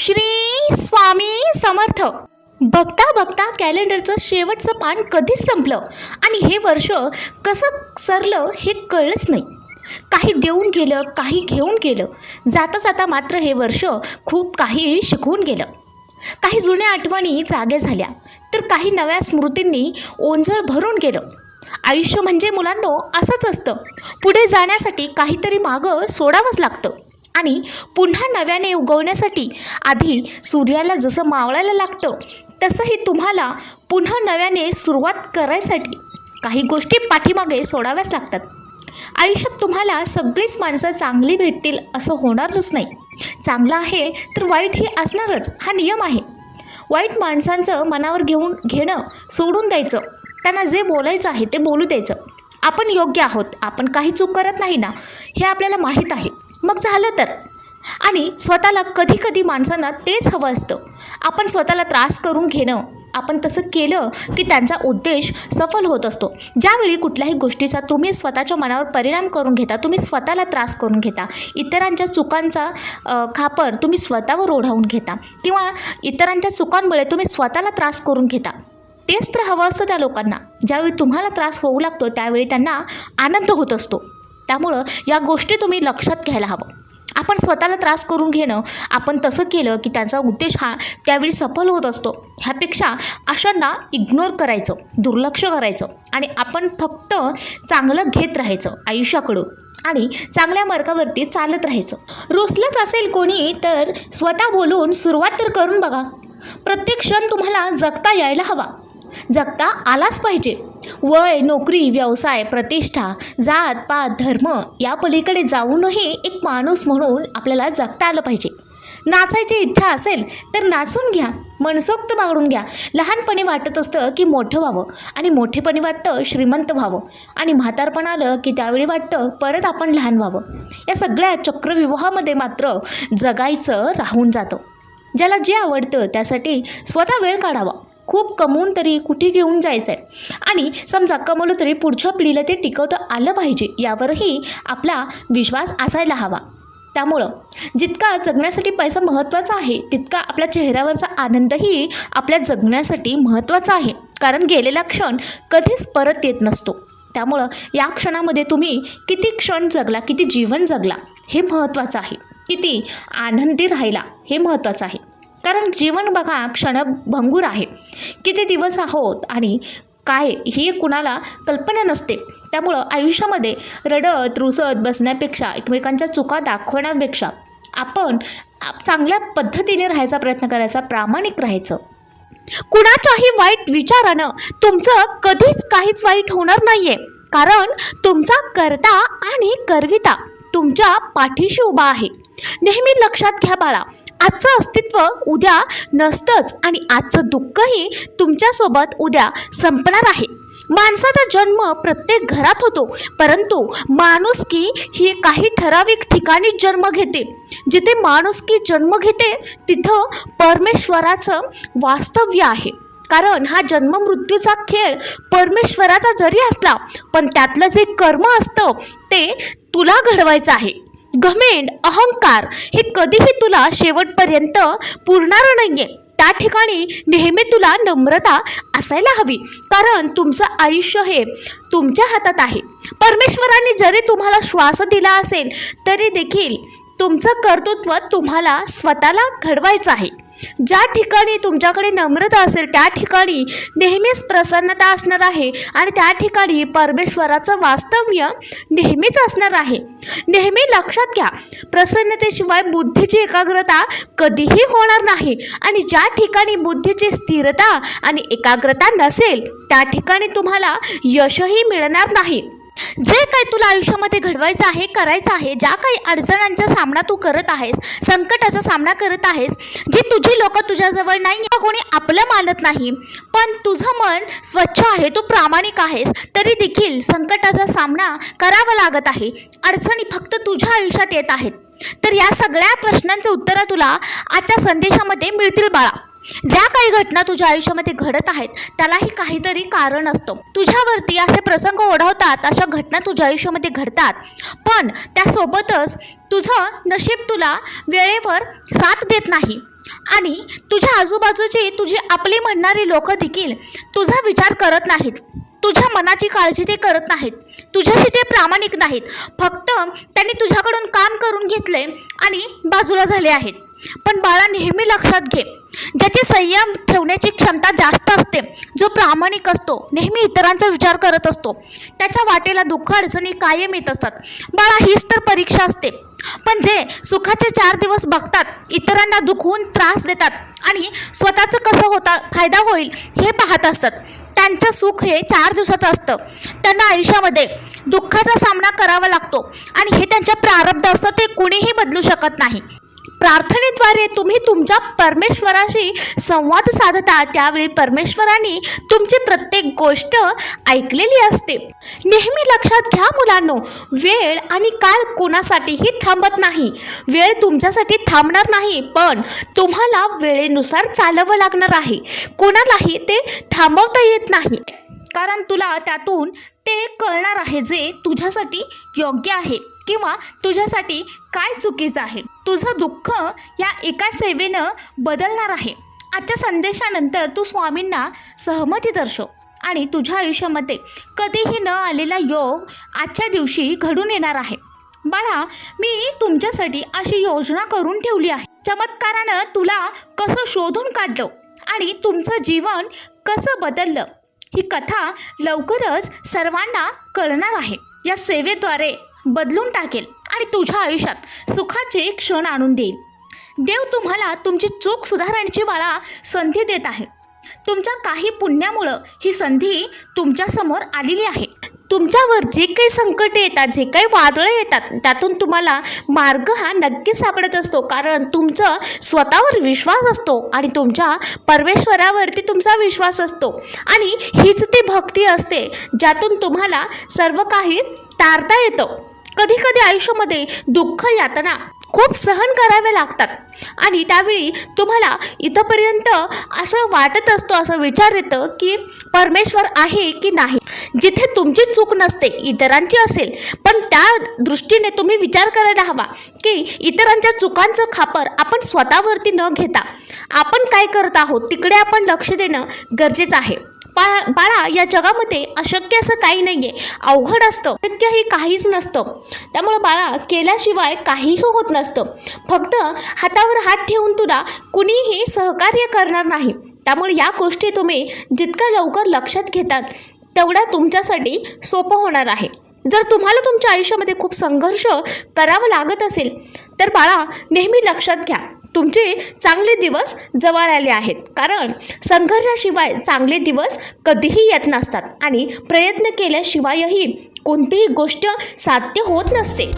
श्री स्वामी समर्थ. बघता बघता कॅलेंडरचं शेवटचं पान कधीच संपलं आणि हे वर्ष कसं सरलं हे कळलंच नाही. काही देऊन गेलं काही घेऊन गेलं. जाता जाता मात्र हे वर्ष खूप काही शिकवून गेलं. काही जुन्या आठवणी जागे झाल्या तर काही नव्या स्मृतींनी ओंजळ भरून गेलं. आयुष्य म्हणजे मुलांनो असंच असतं. पुढे जाण्यासाठी काहीतरी मागं सोडावंच लागतं. आणि पुन्हा नव्याने उगवण्यासाठी आधी सूर्याला जसं मावळायला लागतं तसंही तुम्हाला पुन्हा नव्याने सुरुवात करायसाठी काही गोष्टी पाठीमागे सोडाव्याच लागतात. आयुष्यात तुम्हाला सगळीच माणसं चांगली भेटतील असं होणारच नाही. चांगलं आहे तर वाईटही असणारच हा नियम आहे. वाईट माणसांचं मनावर घेऊन घेणं सोडून द्यायचं त्यांना जे बोलायचं आहे ते बोलू द्यायचं. आपण योग्य आहोत आपण काही चूक करत नाही ना हे आपल्याला माहीत आहे. मग झालं तर? आणि स्वतःला कधी कधी माणसांना तेच हवं असतं. आपण स्वतःला त्रास करून घेणं आपण तसं केलं की त्यांचा उद्देश सफल होत असतो. ज्यावेळी कुठल्याही गोष्टीचा तुम्ही स्वतःच्या मनावर परिणाम करून घेता तुम्ही स्वतःला त्रास करून घेता. इतरांच्या चुकांचा खापर तुम्ही स्वतःवर ओढावून घेता. किंवा इतरांच्या चुकांमुळे तुम्ही स्वतःला त्रास करून घेता. तेच तर हवं असतं त्या लोकांना. ज्यावेळी तुम्हाला त्रास होऊ लागतो त्यावेळी त्यांना आनंद होत असतो. त्यामुळं या गोष्टी तुम्ही लक्षात घ्यायला हवं. आपण स्वतःला त्रास करून घेणं आपण तसं केलं की त्यांचा उद्देश हा त्यावेळी सफल होत असतो. ह्यापेक्षा अशांना इग्नोर करायचं दुर्लक्ष करायचं आणि आपण फक्त चांगलं घेत राहायचं आयुष्याकडून आणि चांगल्या मार्गावरती चालत राहायचं. रुसलंच असेल कोणी तर स्वतः बोलून सुरुवात तर करून बघा. प्रत्येक क्षण तुम्हाला जगता यायला हवा. जगता आलाच पाहिजे. वय नोकरी व्यवसाय प्रतिष्ठा जात पात धर्म या पलीकडे जाऊनही एक माणूस म्हणून आपल्याला जगता आलं पाहिजे. नाचायची इच्छा असेल तर नाचून घ्या मनसोक्त बागडून घ्या. लहानपणी वाटत असतं की मोठं व्हावं आणि मोठेपणी वाटतं श्रीमंत व्हावं आणि म्हातारपण आलं की त्यावेळी वाटतं परत आपण लहान व्हावं. या सगळ्या चक्रविवाहामध्ये मात्र जगायचं राहून जातं. ज्याला जे आवडतं त्यासाठी स्वतः वेळ काढावा. खूप कमवून तरी कुठे घेऊन जायचं आहे आणि समजा कमवलं तरी पुढच्या पिढीला ते टिकवता आलं पाहिजे यावरही आपला विश्वास असायला हवा. त्यामुळं जितका जगण्यासाठी पैसा महत्त्वाचा आहे तितका आपल्या चेहऱ्यावरचा आनंदही आपल्या जगण्यासाठी महत्त्वाचा आहे. कारण गेलेला क्षण कधीच परत येत नसतो. त्यामुळं या क्षणामध्ये तुम्ही किती क्षण जगला किती जीवन जगला हे महत्त्वाचं आहे. किती आनंदी राहिला हे महत्त्वाचं आहे. कारण जीवन बघा क्षणभंगूर आहे. किती दिवस आहोत आणि काय ही कुणाला कल्पना नसते. त्यामुळं आयुष्यामध्ये रडत रुसत बसण्यापेक्षा एकमेकांच्या चुका दाखवण्यापेक्षा आपण चांगल्या पद्धतीने राहायचा प्रयत्न करायचा प्रामाणिक राहायचं. कुणाच्याही वाईट विचारानं तुमचं कधीच काहीच वाईट होणार नाहीये. कारण तुमचा करता आणि करविता तुमच्या पाठीशी उभा आहे. नेहमी लक्षात घ्या बाळा आजचं अस्तित्व उद्या नसतंच आणि आजचं दुःखही तुमच्यासोबत उद्या संपणार आहे. माणसाचा जन्म प्रत्येक घरात होतो परंतु माणुसकी ही काही ठराविक ठिकाणीच जन्म घेते. जिथे माणुसकी जन्म घेते तिथं परमेश्वराचं वास्तव्य आहे. कारण हा जन्म मृत्यूचा खेळ परमेश्वराचा जरी असला पण त्यातलं जे कर्म असतं ते तुला घडवायचं आहे. घमेंड अहंकार हे कधीही तुला शेवटपर्यंत पुरणार नाहीये. त्या ठिकाणी नेहमी तुला नम्रता असायला हवी. कारण तुमचं आयुष्य हे तुमच्या हातात आहे. परमेश्वराने जरी तुम्हाला श्वास दिला असेल तरी देखील तुमचं कर्तृत्व तुम्हाला स्वतःला घडवायचं आहे. ज्या ठिकाणी तुमच्याकडे नम्रता असेल त्या ठिकाणी नेहमीच प्रसन्नता असणार आहे आणि त्या ठिकाणी परमेश्वराचं वास्तव्य नेहमीच असणार आहे. नेहमी लक्षात घ्या प्रसन्नतेशिवाय बुद्धीची एकाग्रता कधीही होणार नाही आणि ज्या ठिकाणी बुद्धीची स्थिरता आणि एकाग्रता नसेल त्या ठिकाणी तुम्हाला यशही मिळणार नाही. जे काही तुला आयुष्यामध्ये घडवायचं आहे करायचं आहे ज्या काही अडचणांचा सामना तू करत आहेस संकटाचा सामना करत आहेस जी तुझी लोक तुझ्याजवळ नाही कोणी आपलं मानत नाही पण तुझं मन स्वच्छ आहे तू प्रामाणिक आहेस तरी देखील संकटाचा सामना करावा लागत आहे. अडचणी फक्त तुझ्या आयुष्यात येत आहेत. तर या सगळ्या प्रश्नांचं उत्तरं तुला आजच्या संदेशामध्ये मिळतील बाळा. ज्या काही घटना तुझ्या आयुष्यामध्ये घडत आहेत त्यालाही काहीतरी कारण असतं. तुझ्यावरती असे प्रसंग ओढवतात अशा घटना तुझ्या आयुष्यामध्ये घडतात. पण त्यासोबतच तुझं नशीब तुला वेळेवर साथ देत नाही. आणि तुझ्या आजूबाजूची तुझी आपली म्हणणारी लोक देखील तुझा विचार करत नाहीत. तुझ्या मनाची काळजी ते करत नाहीत. तुझ्याशी ते प्रामाणिक नाहीत. फक्त त्यांनी तुझ्याकडून काम करून घेतले आणि बाजूला झाले आहेत. पण बाळा नेहमी लक्षात घे. ज्याची संयम ठेवण्याची क्षमता जास्त असते जो प्रामाणिक असतो नेहमी इतरांचा विचार करत असतो. त्याच्या वाटेला दुःख अडचणी कायम येत असतात. बाळा हीच तर परीक्षा असते. पण जे सुखाचे चार दिवस बघतात इतरांना दुखवून त्रास देतात आणि स्वतःचं कसं होता फायदा होईल हे पाहत असतात. त्यांचं सुख हे चार दिवसाचं असतं. त्यांना आयुष्यामध्ये दुःखाचा सामना करावा लागतो आणि हे त्यांच्या प्रारब्ध असतं ते कुणीही बदलू शकत नाही. प्रार्थनेद्वारे तुम्ही तुमच्या परमेश्वराशी संवाद साधता त्यावेळी परमेश्वराने तुमची प्रत्येक गोष्ट ऐकलेली असते. नेहमी लक्षात घ्या मुलांनो वेळ आणि काळ कोणासाठीही थांबत नाही. वेळ तुमच्यासाठी थांबणार नाही पण तुम्हाला वेळेनुसार चालवं लागणार आहे. कोणालाही ते थांबवता येत नाही. कारण तुला त्यातून ते कळणार आहे जे तुझ्यासाठी योग्य आहे. किंवा तुझ्यासाठी काय चुकीचं आहे? तुझं दुःख या एका सेवेनं बदलणार आहे. आजच्या संदेशानंतर तू स्वामींना सहमती दर्शव आणि तुझ्या आयुष्यामध्ये कधीही न आलेला योग आजच्या दिवशी घडून येणार आहे. बाळा मी तुमच्यासाठी अशी योजना करून ठेवली आहे. चमत्कारानं तुला कसं शोधून काढलं आणि तुमचं जीवन कसं बदललं ही कथा लवकरच सर्वांना कळणार आहे. या सेवेद्वारे बदलून टाकेल आणि तुझ्या आयुष्यात सुखाचे क्षण आणून देईल. देव तुम्हाला तुमची चूक सुधारण्याची मला संधी देत आहे. तुमच्या काही पुण्यामुळं ही संधी तुमच्यासमोर आलेली आहे. तुमच्यावर जे काही संकट येतात जे काही वादळं येतात त्यातून तुम्हाला मार्ग हा नक्कीच सापडत असतो. कारण तुमचं स्वतःवर विश्वास असतो आणि तुमच्या परमेश्वरावरती तुमचा विश्वास असतो. आणि हीच ती भक्ती असते ज्यातून तुम्हाला सर्व काही तारता येतं. कधी कधी आयुष्यामध्ये दुःख यातना खूप सहन करावे लागतात. आणि त्यावेळी तुम्हाला इथंपर्यंत असं वाटत असतो असं विचार येतं की परमेश्वर आहे की नाही. जिथे तुमची चूक नसते इतरांची असेल पण त्या दृष्टीने तुम्ही विचार करायला हवा की इतरांच्या चुकांचं खापर आपण स्वतःवरती न घेता आपण काय करत आहोत तिकडे आपण लक्ष देणं गरजेचं आहे. बाळा बाळा या जगामध्ये अशक्य असं काही नाही आहे अवघड असतं. शक्य हे काहीच नसतं. त्यामुळं बाळा केल्याशिवाय काहीही होत नसतं. फक्त हातावर हात ठेवून तुला कुणीही सहकार्य करणार नाही. त्यामुळे या गोष्टी तुम्ही जितक्या लवकर लक्षात घेतात तेवढा तुमच्यासाठी सोपं होणार आहे. जर तुम्हाला तुमच्या आयुष्यामध्ये खूप संघर्ष करावा लागत असेल तर बाळा नेहमी लक्षात घ्या. तुमचे चांगले दिवस जवळ आले आहेत. कारण संघर्षाशिवाय चांगले दिवस कधीही येत नसतात आणि प्रयत्न केल्याशिवायही कोणतीही गोष्ट साध्य होत नसते.